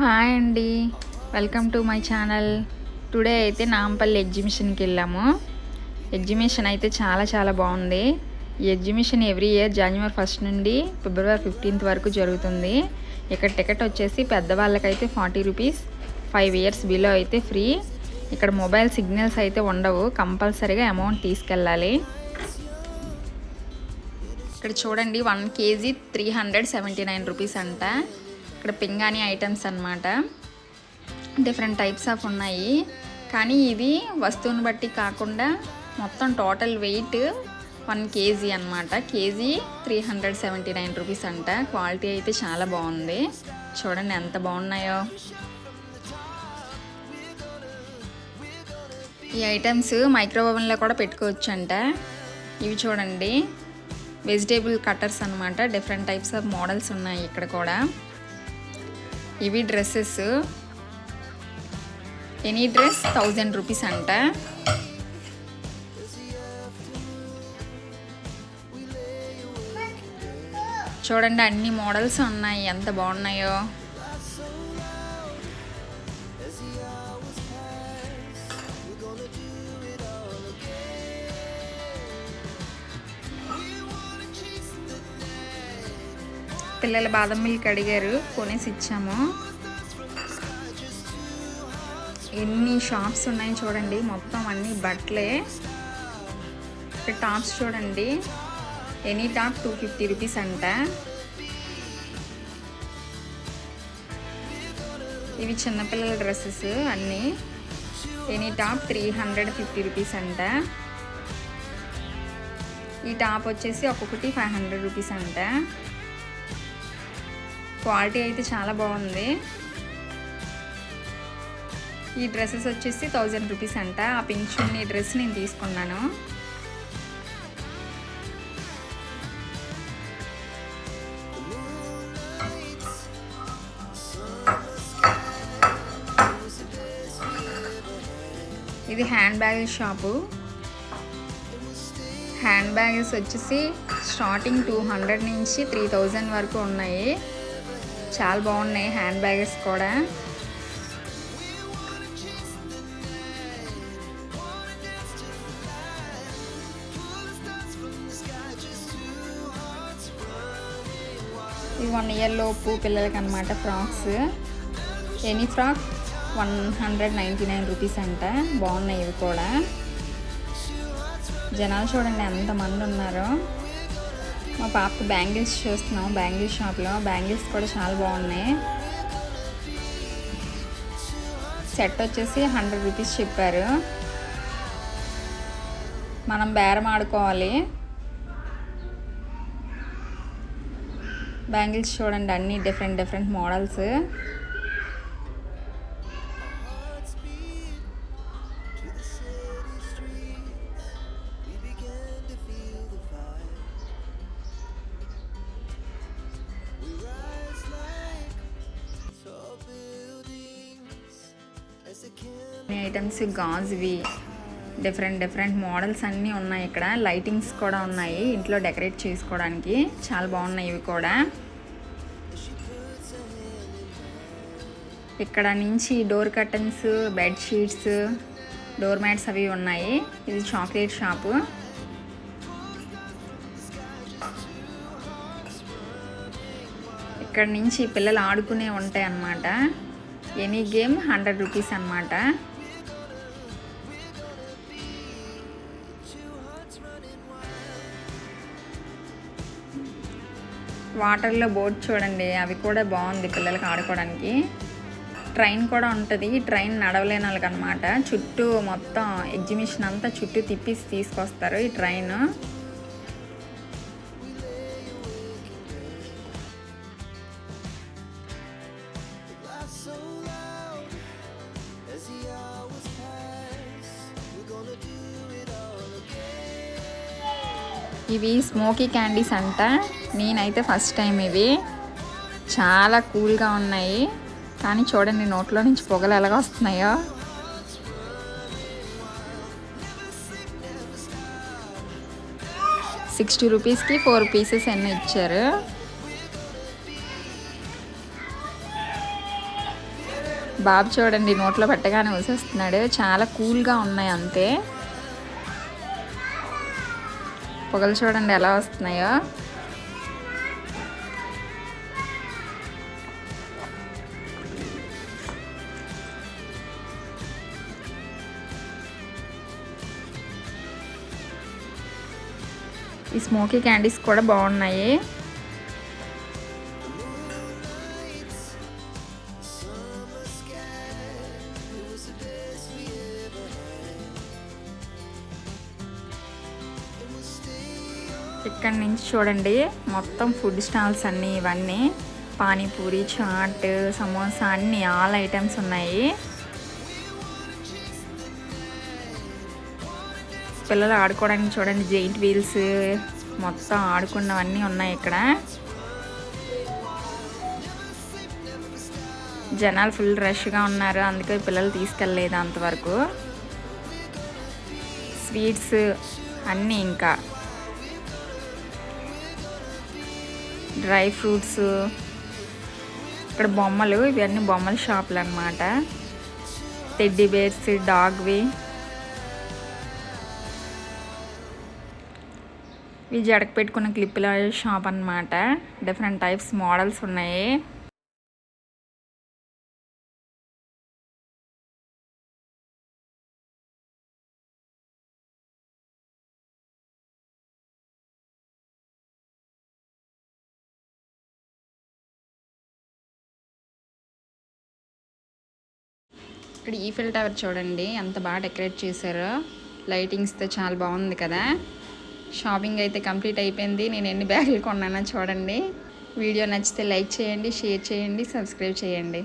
Hi అండి. Welcome to my channel today అయితే నాంపల్లి ఎగ్జిబిషన్కి వెళ్ళాము. ఎగ్జిబిషన్ అయితే చాలా చాలా బాగుంది. ఈ ఎగ్జిబిషన్ ఎవ్రీ ఇయర్ జనవరి ఫస్ట్ నుండి ఫిబ్రవరి ఫిఫ్టీన్త్ వరకు జరుగుతుంది. ఇక్కడ టికెట్ వచ్చేసి పెద్దవాళ్ళకైతే forty rupees five years below అయితే ఫ్రీ ఇక్కడ మొబైల్ సిగ్నల్స్ అయితే ఉండవు. కంపల్సరీగా అమౌంట్ తీసుకెళ్ళాలి. ఇక్కడ చూడండి one KG three hundred seventy nine rupees అంట. ఇక్కడ పింగాణి ఐటమ్స్ అన్నమాట. డిఫరెంట్ టైప్స్ ఆఫ్ ఉన్నాయి. కానీ ఇది వస్తువుని బట్టి కాకుండా మొత్తం టోటల్ వెయిట్ వన్ కేజీ అనమాట KG three hundred seventy nine rupees అంట. క్వాలిటీ అయితే చాలా బాగుంది. చూడండి ఎంత బాగున్నాయో. ఈ ఐటమ్స్ మైక్రో ఓవెన్లో కూడా పెట్టుకోవచ్చు అంట ఇవి చూడండి. వెజిటేబుల్ కట్టర్స్ అనమాట డిఫరెంట్ టైప్స్ ఆఫ్ మోడల్స్ ఉన్నాయి ఇక్కడ కూడా. ఇవి dresses. Any dress thousand rupees అంట. చూడండి అన్ని మోడల్స్ ఉన్నాయి. ఎంత బాగున్నాయో. పిల్లల బాదం మిల్క్ అడిగారు కొనేసి ఇచ్చాము. ఎన్ని షాప్స్ ఉన్నాయి చూడండి మొత్తం అన్ని బట్టలే. ఇక్కడ టాప్స్ చూడండి any top two fifty rupees అంట. ఇవి చిన్నపిల్లల డ్రెస్సెస్ అన్నీ. Any top three hundred fifty rupees అంట. ఈ టాప్ వచ్చేసి ఒక్కొక్కటి ఫైవ్ హండ్రెడ్ రూపీస్ అంట. క్వాలిటీ అయితే చాలా బాగుంది. ఈ డ్రెస్సెస్ వచ్చేసి థౌజండ్ రూపీస్ అంట. ఆ పింక్ చున్నీ డ్రెస్ నేను తీసుకున్నాను. ఇది hand bag shop. Hand bags వచ్చేసి స్టార్టింగ్ టూ హండ్రెడ్ నుంచి త్రీ థౌజండ్ వరకు ఉన్నాయి. చాలా బాగున్నాయి హ్యాండ్ బ్యాగ్స్ కూడా. ఇవి వన్ ఇయర్ లోపు పిల్లలకి అనమాట frocks. Any frock? One hundred ninety nine rupees అంట. బాగున్నాయి ఇవి కూడా. జనాలు చూడండి ఎంతమంది ఉన్నారో. మా పాపకు బ్యాంగిల్స్ చూస్తున్నాం. బ్యాంగిల్స్ షాప్లో. బ్యాంగిల్స్ కూడా చాలా బాగున్నాయి. సెట్ వచ్చేసి హండ్రెడ్ రూపీస్ చెప్పారు. మనం బేరం ఆడుకోవాలి. బ్యాంగిల్స్ చూడండి అన్ని డిఫరెంట్ డిఫరెంట్ మోడల్స్. ఐటమ్స్ గాజువి డిఫరెంట్ డిఫరెంట్ మోడల్స్ అన్నీ ఉన్నాయి ఇక్కడ. లైటింగ్స్ కూడా ఉన్నాయి ఇంట్లో డెకరేట్ చేసుకోవడానికి. చాలా బాగున్నాయి ఇవి కూడా. ఇక్కడ నుంచి door curtains bed sheets door mats అవి ఉన్నాయి. ఇది చాక్లెట్ షాపు ఇక్కడ నుంచి పిల్లలు ఆడుకునే ఉంటాయి అన్నమాట. ఎనీ గేమ్ హండ్రెడ్ రూపీస్ అనమాట వాటర్లో బోట్ చూడండి అవి కూడా బాగుంది పిల్లలకి ఆడుకోవడానికి. ట్రైన్ కూడా ఉంటుంది ట్రైన్ నడవలేని వాళ్ళకి అనమాట చుట్టూ మొత్తం ఎగ్జిబిషన్ అంతా చుట్టూ తిప్పేసి తీసుకొస్తారు ఈ ట్రైన్. ఇవి స్మోకీ క్యాండీస్ అంట. నేనైతే ఫస్ట్ టైం ఇవి. చాలా కూల్గా ఉన్నాయి. కానీ చూడండి నోట్లో నుంచి పొగలు ఎలాగ వస్తున్నాయో. సిక్స్టీ రూపీస్కి ఫోర్ పీసెస్ ఎన్ని ఇచ్చారు. బాబు చూడండి నోట్లో పెట్టగానే వసేస్తున్నాడు చాలా కూల్గా ఉన్నాయి అంతే. పొగలు చూడండి ఎలా వస్తున్నాయో. ఈ స్మోకీ క్యాండీస్ కూడా బాగున్నాయి. ఇక్కడ నుంచి చూడండి మొత్తం ఫుడ్ స్టాల్స్ అన్నీ ఇవన్నీ. పానీపూరి చాట్ సమోసా అన్నీ ఆల్ ఐటమ్స్ ఉన్నాయి. పిల్లలు ఆడుకోవడానికి చూడండి జైంట్ వీల్స్ మొత్తం ఆడుకున్నవన్నీ ఉన్నాయి ఇక్కడ. జనాలు ఫుల్ రష్గా ఉన్నారు అందుకే పిల్లలు తీసుకెళ్ళలేదు అంతవరకు. స్వీట్స్ అన్నీ ఇంకా. డ్రై ఫ్రూట్స్ ఇక్కడ బొమ్మలు ఇవన్నీ బొమ్మల షాపులు అనమాట టెడ్డీ బేర్స్ డాగ్వి ఇవి జడకు పెట్టుకున్న క్లిప్పుల షాప్ అనమాట డిఫరెంట్ టైప్స్ మోడల్స్ ఉన్నాయి. ఇక్కడ ఈఫిల్ టవర్ చూడండి ఎంత బాగా డెకరేట్ చేశారో. లైటింగ్స్తో చాలా బాగుంది కదా. షాపింగ్ అయితే కంప్లీట్ అయిపోయింది. నేను ఎన్ని బ్యాగులు కొన్నానో చూడండి. వీడియో నచ్చితే లైక్ చేయండి షేర్ చేయండి సబ్స్క్రైబ్ చేయండి.